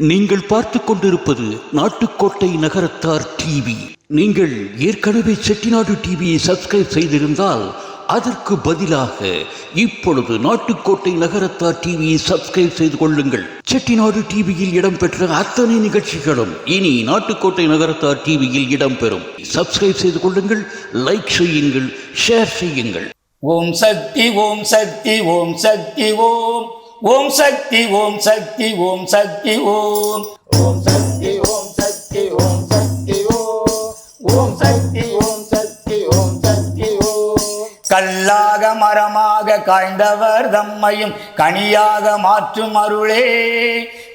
நீங்கள் பார்த்து கொண்டிருப்பது நாட்டுக்கோட்டை நகரத்தார் டிவி நீங்கள் ஏற்கனவே செட்டிநாடு டிவியை சப்ஸ்கிரைப் செய்திருந்தால் அதற்கு பதிலாக இப்பொழுது நாட்டுக்கோட்டை நகரத்தார் டிவியை சப்ஸ்கிரைப் செய்து கொள்ளுங்கள். செட்டிநாடு டிவியில் இடம்பெற்ற அத்தனை நிகழ்ச்சிகளும் இனி நாட்டுக்கோட்டை நகரத்தார் டிவியில் இடம்பெறும். சப்ஸ்கிரைப் செய்து கொள்ளுங்கள் லைக் செய்யுங்கள் ஷேர் செய்யுங்கள். ஓம் சக்தி ஓம் சக்தி ஓம் சக்தி ஓம். ஓம் சக்தி ஓம் சக்தி ஓம் சக்தி ஓம் ஓம் சக்தி ஓம் சக்தி ஓம் சக்தி ஓம் ஓம் சக்தி ஓம் சக்தி ஓம் சக்தி ஓம் கல்லாக மரமாக காய்ந்தவர் தம்மையும் கனியாக மாற்றும் அருளே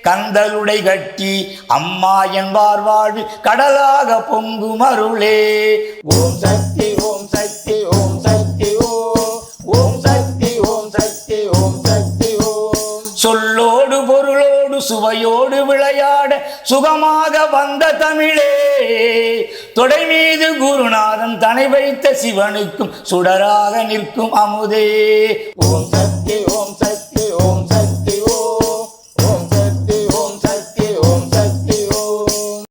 கந்தலுடை கட்டி அம்மா என்பார் வாழ்வு கடலாக பொங்கும் அருளே ஓம் சக்தி ஓம் சக்தி சுவையோடு விளையாட சுகமாக வந்த தமிழே. தொடை மீது குருநாதன் தனை வைத்த சிவனுக்கும் சுடராக நிற்கும் அமுதே. ஓம் சக்தி ஓம் சக்தி ஓம் சக்தி ஓம் சக்தி ஓம் சக்தி ஓம் சக்தி ஓம்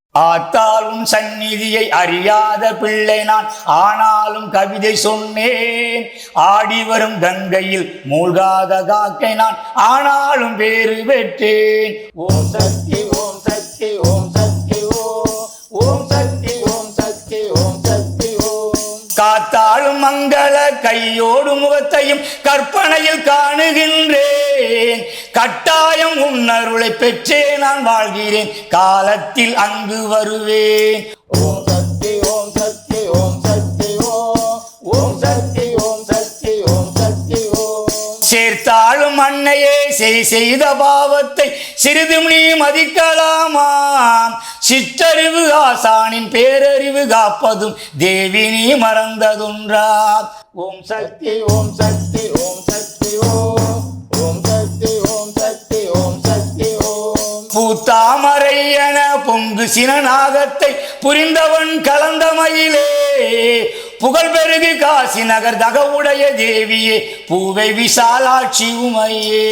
ஆத்தாலும் சந்நிதியை அறியாத பிள்ளை நான். ஆனாலும் கவிதை சொன்னேன். ஆடி வரும் கங்கையில் மூழ்காத காக்கை நான். ஆனாலும் வேறு பெற்றேன் ஓம் சக்தி ஓம் சக்தி ஓம் சக்தி. மங்கள கையோடு முகத்தையும் கற்பனையில் காணுகின்றேன். கட்டாயம் உன்னருளை பெற்றே நான் வாழ்கிறேன். காலத்தில் அங்கு வருவேன். சேர்த்தாளும் செய் செய்த பாவத்தை சிறிதும் நீ மதிக்கலாமாம். சிற்றறிவு ஆசானின் பேரறிவு காப்பதும் தேவி நீ மறந்ததுன்றா ஓம் சக்தி ஓம் சக்தி ஓம் சக்தி ஓம் ஓம் சக்தி ஓம் சக்தி ஓம் சக்தி ஓம் பூத்தாமரை என பொங்கு சின நாகத்தை புரிந்தவன் கலந்த மயிலே. புகழ் பெருகு காசி நகர் தகவுடைய தேவியே பூவை விசாலாட்சி உமையே.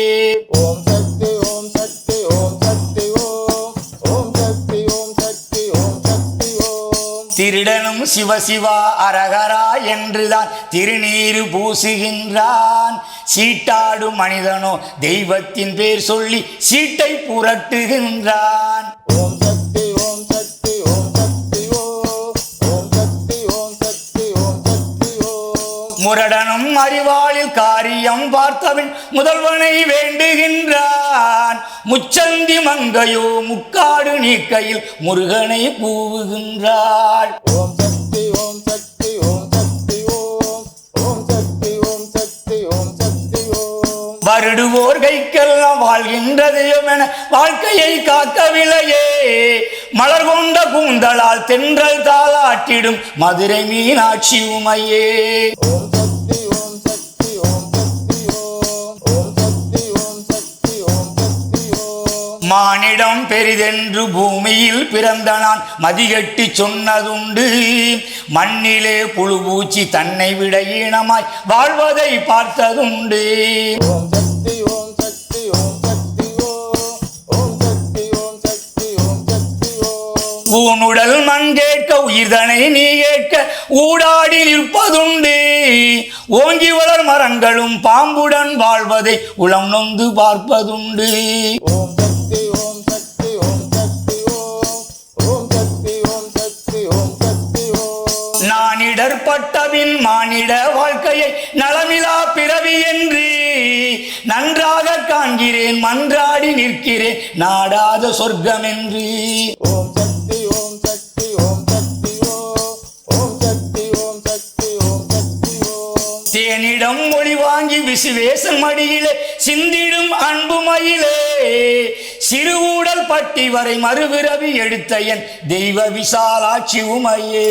ஓம் சக்தி ஓம் சக்தி ஓம் சக்தி ஓம். ஓம் சக்தி ஓம் சக்தி ஓம் சக்தி ஓம். திருடனும் சிவசிவா அரகரா என்றுதான் திருநீரு பூசுகின்றான். சீட்டாடும் மனிதனோ தெய்வத்தின் பேர் சொல்லி சீட்டை புரட்டுகின்றான். முரடனும் அறிவாளில் காரியம் பார்த்தவன் முதல்வனை வேண்டுகின்றான். முச்சந்தி மங்கையோ முக்காடு நீக்கையில் முருகனை கூவுகின்றாள். ஓம் சக்தி ஓம் சக்தி ஓம் சக்தி ஓம். ஓம் சக்தி ஓம் சக்தி ஓம் சக்தி ஓம். வருடுவோர் கைக்கெல்லாம் வாழ்கின்ற தெய்வம் என வாழ்க்கையை காக்கவில்லையே. மலர் கொண்ட கூந்தலால் தென்றல் தாளாட்டிடும் மதுரை மீனாட்சி உமையே. ஓம் மானிடம் பெரிதென்று பூமியில் பிறந்த நான் மதிகட்டி சொன்னதுண்டு. மண்ணிலே புழு பூச்சி தன்னை விட ஈனமாய் வாழ்வதை பார்த்ததுண்டு. ஊனுடல் மண் கேட்க உயிர்தனை நீ கேட்க ஊடாடி நிற்பதுண்டு ஓங்கி வளர் மரங்களும் பாம்புடன் வாழ்வதை உளம் நொந்து பார்ப்பதுண்டு. ஓம் நான் இடர்பட்டபின் மானிட வாழ்க்கையை நலமிலா பிறவி என்று நன்றாக காண்கிறேன் மன்றாடி நிற்கிறேன் நாடாத சொர்க்கம் என்று ஓம் சக்தி ஓம் சக்தி ஓம் சக்தி ஓம் ஓம் சக்தி ஓம் சக்தி ஓம் சக்தி ஓம் தேனிடம் மொழி வாங்கி விசுவேசன் மடியிலே சிந்திடும் அன்பு மயிலே. சிறுகூடல் பட்டி வரை மறுபிறவி எடுத்த என் தெய்வ விசாலாட்சி உமையே.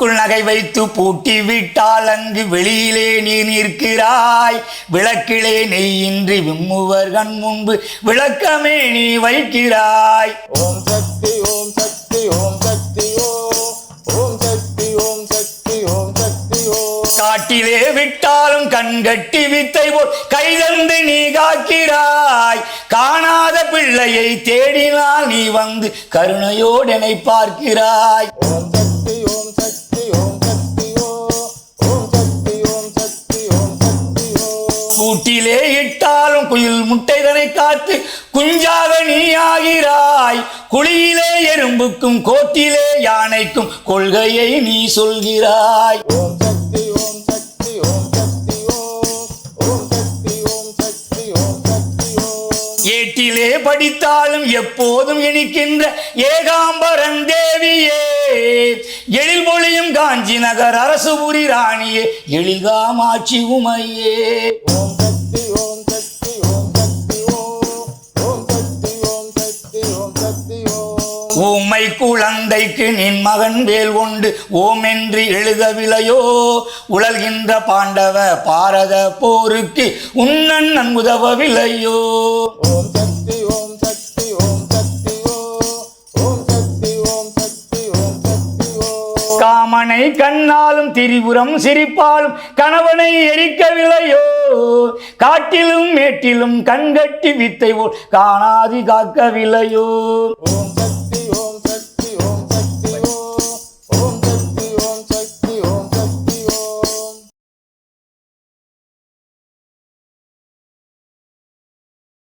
வீட்டுக்குள் நகை வைத்து பூட்டி விட்டால் அங்கு வெளியிலே நீ நிற்கிறாய். விளக்கிலே நெய்யின்றி விம்முவர் கண் முன்பு விளக்கமே நீ வைக்கிறாய். ஓம் சக்தி ஓம் சக்தி ஓம் சக்தி ஓம் ஓம் சக்தி ஓம் சக்தி ஓம் சக்தி ஓம் காட்டு காட்டிலே விட்டாலும் கண்கட்டி வித்தை போல் கைதந்து நீ காக்கிறாய். காணாத பிள்ளையை தேடினால் நீ வந்து கருணையோடனை பார்க்கிறாய். ஓம் கூட்டிலே இட்டாலும் குயில் முட்டைதனை காத்து குஞ்சாக நீ ஆகிறாய் குழியிலே எறும்புக்கும் கோட்டிலே யானைக்கும் கொள்கையை நீ சொல்கிறாய். ஏட்டிலே படித்தாலும் எப்போதும் இனிக்கின்ற ஏகாம்பரன் தேவியே. எழில் மொழியும் காஞ்சி நகர் அரசுபுரி ராணியே எழில்காமாட்சி உமையே. குழந்தைக்கு நின் மகன் வேல் கொண்டு ஓம் என்று எழுதவில்லையோ உழல்கின்ற பாண்டவ பாரத போருக்கு உன்னன் உதவவில்லையோ ஓம் சக்தி ஓம் சக்தி ஓம் சக்தி ஓ. ஓம் சக்தி ஓம் சக்தி ஓம் சக்தி ஓ. காமனை கண்ணாலும் திரிபுரம் சிரிப்பாலும் கணவனை எரிக்கவில்லையோ? காட்டிலும் மேட்டிலும் கண்கட்டி வித்தை போல் காணாது காக்கவில்லையோ? ஓம்